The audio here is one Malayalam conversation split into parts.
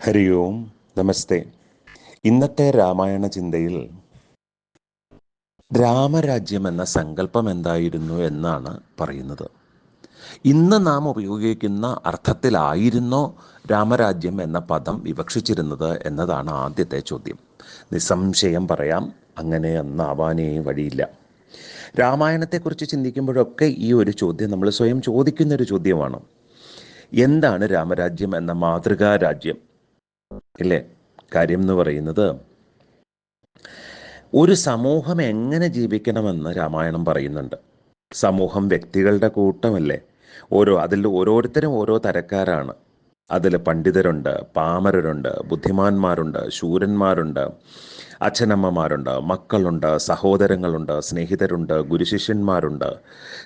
ഹരി ഓം നമസ്തേ. ഇന്നത്തെ രാമായണ ചിന്തയിൽ രാമരാജ്യം എന്ന സങ്കല്പം എന്തായിരുന്നു എന്നാണ് പറയുന്നത്. ഇന്ന് നാം ഉപയോഗിക്കുന്ന അർത്ഥത്തിലായിരുന്നോ രാമരാജ്യം എന്ന പദം വിവക്ഷിച്ചിരുന്നത് എന്നതാണ് ആദ്യത്തെ ചോദ്യം. നിസ്സംശയം പറയാം അങ്ങനെ ഒന്നാവാനേ വഴിയില്ല. രാമായണത്തെക്കുറിച്ച് ചിന്തിക്കുമ്പോഴൊക്കെ ഈ ഒരു ചോദ്യം നമ്മൾ സ്വയം ചോദിക്കുന്നൊരു ചോദ്യമാണ്. എന്താണ് രാമരാജ്യം എന്ന മാതൃകാ രാജ്യം ഇല്ലേ? കാര്യം എന്ന് പറയുന്നത് ഒരു സമൂഹം എങ്ങനെ ജീവിക്കണമെന്ന് രാമായണം പറയുന്നുണ്ട്. സമൂഹം വ്യക്തികളുടെ കൂട്ടമല്ലേ? ഓരോ അതിൽ ഓരോരുത്തരും ഓരോ തരക്കാരാണ്. അതിൽ പണ്ഡിതരുണ്ട് പാമരരുണ്ട് ബുദ്ധിമാന്മാരുണ്ട് ശൂരന്മാരുണ്ട് അച്ഛനമ്മമാരുണ്ട് മക്കളുണ്ട് സഹോദരങ്ങളുണ്ട് സ്നേഹിതരുണ്ട് ഗുരുശിഷ്യന്മാരുണ്ട്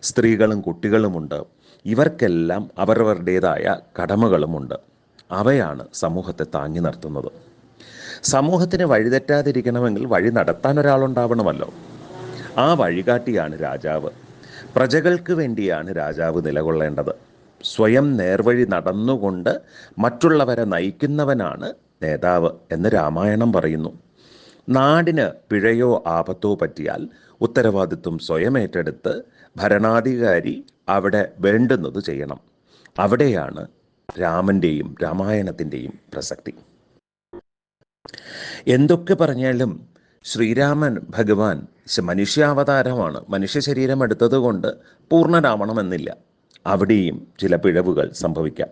സ്ത്രീകളും കുട്ടികളുമുണ്ട്. ഇവർക്കെല്ലാം അവരവരുടേതായ കടമകളുമുണ്ട്. അവയാണ് സമൂഹത്തെ താങ്ങി നിർത്തുന്നത്. സമൂഹത്തിന് വഴിതെറ്റാതിരിക്കണമെങ്കിൽ വഴി നടത്താൻ ഒരാളുണ്ടാവണമല്ലോ. ആ വഴികാട്ടിയാണ് രാജാവ്. പ്രജകൾക്ക് വേണ്ടിയാണ് രാജാവ് നിലകൊള്ളേണ്ടത്. സ്വയം നേർവഴി നടന്നുകൊണ്ട് മറ്റുള്ളവരെ നയിക്കുന്നവനാണ് നേതാവ് എന്ന് രാമായണം പറയുന്നു. നാടിന് പിഴയോ ആപത്തോ പറ്റിയാൽ ഉത്തരവാദിത്വം സ്വയം ഏറ്റെടുത്ത് ഭരണാധികാരി അവിടെ വേണ്ടുന്നത് ചെയ്യണം. അവിടെയാണ് രാമന്റെയും രാമായണത്തിന്റെയും പ്രസക്തി. എന്തൊക്കെ പറഞ്ഞാലും ശ്രീരാമൻ ഭഗവാൻ മനുഷ്യാവതാരമാണ്. മനുഷ്യ ശരീരം എടുത്തത് കൊണ്ട് പൂർണരാവണമെന്നില്ല അവിടെയും ചില പിഴവുകൾ സംഭവിക്കാം.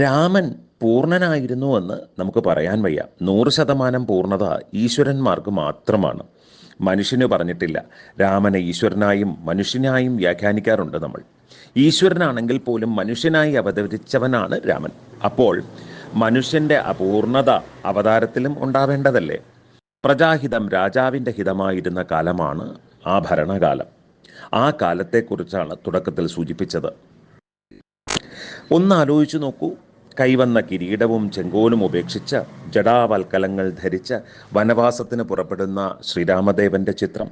രാമൻ പൂർണനായിരുന്നുവെന്ന് നമുക്ക് പറയാൻ വയ്യ. നൂറ് ശതമാനം പൂർണത ഈശ്വരന്മാർക്ക് മാത്രമാണ്. മനുഷ്യന് പറഞ്ഞിട്ടില്ല. രാമനെ ഈശ്വരനായും മനുഷ്യനായും വ്യാഖ്യാനിക്കാറുണ്ട് നമ്മൾ. ഈശ്വരനാണെങ്കിൽ പോലും മനുഷ്യനായി അവതരിച്ചവനാണ് രാമൻ. അപ്പോൾ മനുഷ്യന്റെ അപൂർണത അവതാരത്തിലും ഉണ്ടാവേണ്ടതല്ലേ? പ്രജാഹിതം രാജാവിന്റെ ഹിതമായിരുന്ന കാലമാണ് ആ ഭരണകാലം. ആ കാലത്തെക്കുറിച്ചാണ് തുടക്കത്തിൽ സൂചിപ്പിച്ചത്. ഒന്ന് ആലോചിച്ചു നോക്കൂ. കൈവന്ന കിരീടവും ചെങ്കോലും ഉപേക്ഷിച്ച് ജടാവൽക്കലങ്ങൾ ധരിച്ച് വനവാസത്തിന് പുറപ്പെടുന്ന ശ്രീരാമദേവന്റെ ചിത്രം.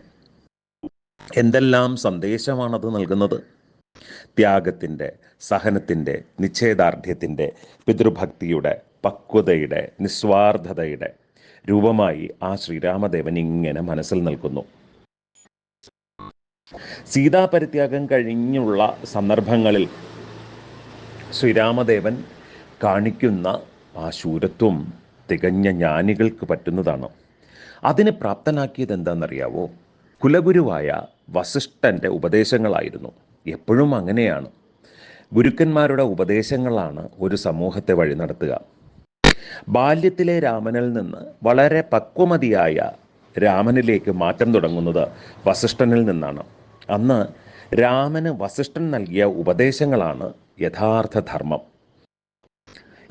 എന്തെല്ലാം സന്ദേശമാണത് നൽകുന്നത്? ത്യാഗത്തിന്റെ സഹനത്തിന്റെ നിശ്ചയദാർഢ്യത്തിന്റെ പിതൃഭക്തിയുടെ പക്വതയുടെ നിസ്വാർത്ഥതയുടെ രൂപമായി ആ ശ്രീരാമദേവൻ ഇങ്ങനെ മനസ്സിൽ നിൽക്കുന്നു. സീതാപരിത്യാഗം കഴിഞ്ഞുള്ള സന്ദർഭങ്ങളിൽ ശ്രീരാമദേവൻ കാണിക്കുന്ന ആ ശൂരത്വം തികഞ്ഞ ജ്ഞാനികൾക്ക് പറ്റുന്നതാണ്. അതിനെ പ്രാപ്തനാക്കിയത് എന്താണെന്നറിയാവോ? കുലഗുരുവായ വസിഷ്ഠന്റെ ഉപദേശങ്ങളായിരുന്നു. എപ്പോഴും അങ്ങനെയാണ്. ഗുരുക്കന്മാരുടെ ഉപദേശങ്ങളാണ് ഒരു സമൂഹത്തെ വഴി നടത്തുക. ബാല്യത്തിലെ രാമനിൽ നിന്ന് വളരെ പക്വമതിയായ രാമനിലേക്ക് മാറ്റം തുടങ്ങുന്നത് വസിഷ്ഠനിൽ നിന്നാണ്. അന്ന് രാമന് വസിഷ്ഠൻ നൽകിയ ഉപദേശങ്ങളാണ് യഥാർത്ഥ ധർമ്മം.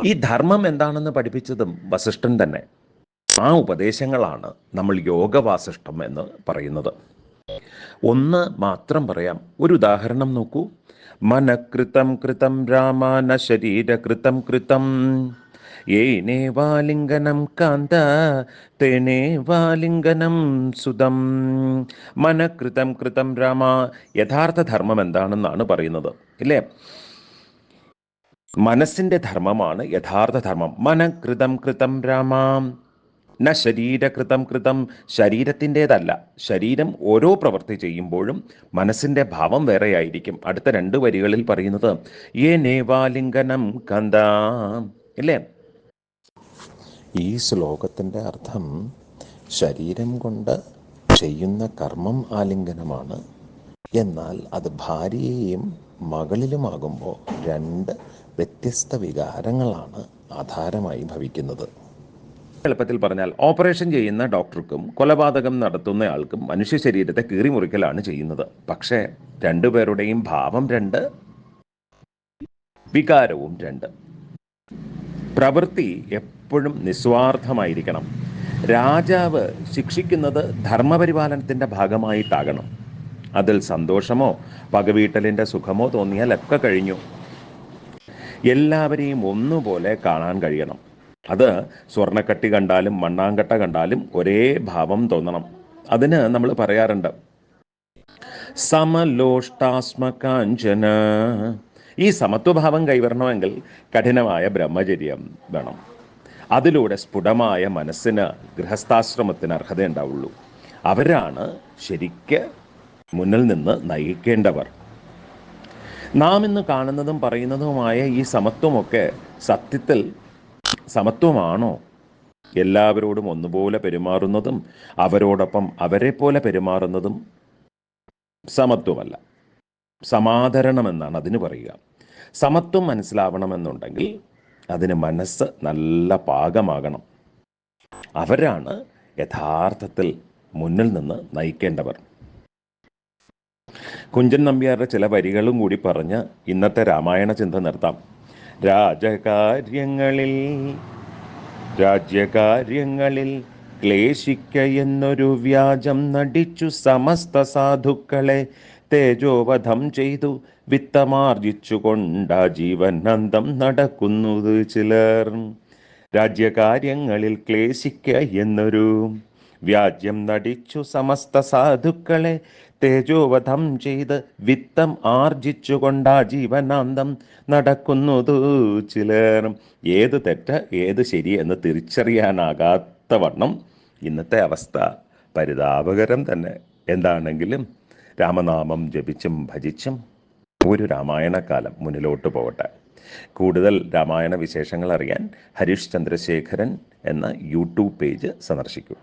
ഈ ധർമ്മം എന്താണെന്ന് പഠിപ്പിച്ചതും വസിഷ്ഠൻ തന്നെ. ആ ഉപദേശങ്ങളാണ് നമ്മൾ യോഗവാസിഷ്ടം എന്ന് പറയുന്നത്. ഒന്ന് മാത്രം പറയാം. ഒരു ഉദാഹരണം നോക്കൂ. മനകൃതം കൃതം രാമാന ശരീരകൃതം കൃതം. ഏനേവാലിംഗനം കാന്ത തേനേ വാലിംഗനം സുതം. മനകൃതം കൃതം രാമ. യഥാർത്ഥ ധർമ്മം എന്താണെന്നാണ് പറയുന്നത്. ഇല്ലേ? മനസ്സിന്റെ ധർമ്മമാണ് യഥാർത്ഥ ധർമ്മം. മനകൃതം കൃതം രാമാം. ന ശരീരകൃതം കൃതം ശരീരത്തിന്റെതല്ല. ശരീരം ഓരോ പ്രവൃത്തി ചെയ്യുമ്പോഴും മനസ്സിന്റെ ഭാവം വേറെയായിരിക്കും. അടുത്ത രണ്ട് വരികളിൽ പറയുന്നത് ഏ നേവാലിംഗനം കന്ത. ഇല്ലേ? ഈ ശ്ലോകത്തിന്റെ അർത്ഥം ശരീരം കൊണ്ട് ചെയ്യുന്ന കർമ്മം ആലിംഗനമാണ്. എന്നാൽ അത് ഭാര്യയെയും മകളിലുമാകുമ്പോൾ രണ്ട് വ്യത്യസ്ത വികാരങ്ങളാണ് ആധാരമായി ഭവിക്കുന്നത്. എളുപ്പത്തിൽ പറഞ്ഞാൽ ഓപ്പറേഷൻ ചെയ്യുന്ന ഡോക്ടർക്കും കൊലപാതകം നടത്തുന്നയാൾക്കും മനുഷ്യ ശരീരത്തെ കീറിമുറിക്കലാണ് ചെയ്യുന്നത്. പക്ഷേ രണ്ടുപേരുടെയും ഭാവം രണ്ട് വികാരവും രണ്ട്. പ്രവൃത്തി എപ്പോഴും നിസ്വാർത്ഥമായിരിക്കണം. രാജാവ് ശിക്ഷിക്കുന്നത് ധർമ്മപരിപാലനത്തിന്റെ ഭാഗമായിട്ടാകണം. അതിൽ സന്തോഷമോ പകവീട്ടലിന്റെ സുഖമോ തോന്നിയാൽ ഒക്കെ കഴിഞ്ഞു. എല്ലാവരെയും ഒന്നുപോലെ കാണാൻ കഴിയണം. അത് സ്വർണക്കട്ടി കണ്ടാലും മണ്ണാങ്കട്ട കണ്ടാലും ഒരേ ഭാവം തോന്നണം. അതിന് നമ്മൾ പറയാറുണ്ട് സമലോഷ്ടാസ്മകാഞ്ചന. ഈ സമത്വഭാവം കൈവരണമെങ്കിൽ കഠിനമായ ബ്രഹ്മചര്യം വേണം. അതിലൂടെ സ്ഫുടമായ മനസ്സിന് ഗൃഹസ്ഥാശ്രമത്തിന് അർഹതയുണ്ടാവുള്ളൂ. അവരാണ് ശരിക്ക് മുന്നിൽ നിന്ന് നയിക്കേണ്ടവർ. നാം ഇന്ന് കാണുന്നതും പറയുന്നതുമായ ഈ സമത്വമൊക്കെ സത്യത്തിൽ സമത്വമാണോ? എല്ലാവരോടും ഒന്നുപോലെ പെരുമാറുന്നതും അവരോടൊപ്പം അവരെ പോലെ പെരുമാറുന്നതും സമത്വമല്ല. സമാധരണമെന്നാണ് അതിന് പറയുക. സമത്വം മനസ്സിലാവണമെന്നുണ്ടെങ്കിൽ അതിന് മനസ്സ് നല്ല പാകമാകണം. അവരാണ് യഥാർത്ഥത്തിൽ മുന്നിൽ നിന്ന് നയിക്കേണ്ടവർ. കുഞ്ചൻ നമ്പ്യാരുടെ ചില വരികളും കൂടി പറഞ്ഞ് ഇന്നത്തെ രാമായണ ചിന്ത നിർത്താം. രാജകാര്യങ്ങളിൽ രാജ്യകാര്യങ്ങളിൽ ക്ലേശിക്ക എന്നൊരു വ്യാജം നടിച്ചു സമസ്ത സാധുക്കളെ തേജോവധം ചെയ്തു. വിത്തമാർജിച്ചുകൊണ്ട ജീവനന്തം നടക്കുന്നത് ചിലർ. രാജ്യകാര്യങ്ങളിൽ ക്ലേശിക്ക എന്നൊരു വ്യാജ്യം നടിച്ചു സമസ്ത സാധുക്കളെ തേജോവധം ചെയ്ത് വിത്തം ആർജിച്ചുകൊണ്ടാ ജീവനാന്തം നടക്കുന്നതു ചിലർ ഏത് തെറ്റ് ഏത് ശരി എന്ന് തിരിച്ചറിയാനാകാത്ത വണ്ണം ഇന്നത്തെ അവസ്ഥ. പരിതാപകരം തന്നെ. എന്താണെങ്കിലും രാമനാമം ജപിച്ചും ഭജിച്ചും ഒരു രാമായണകാലം മുന്നിലോട്ട് പോകട്ടെ. കൂടുതൽ രാമായണ വിശേഷങ്ങൾ അറിയാൻ ഹരീഷ് ചന്ദ്രശേഖരൻ എന്ന യൂട്യൂബ് പേജ് സന്ദർശിക്കൂ.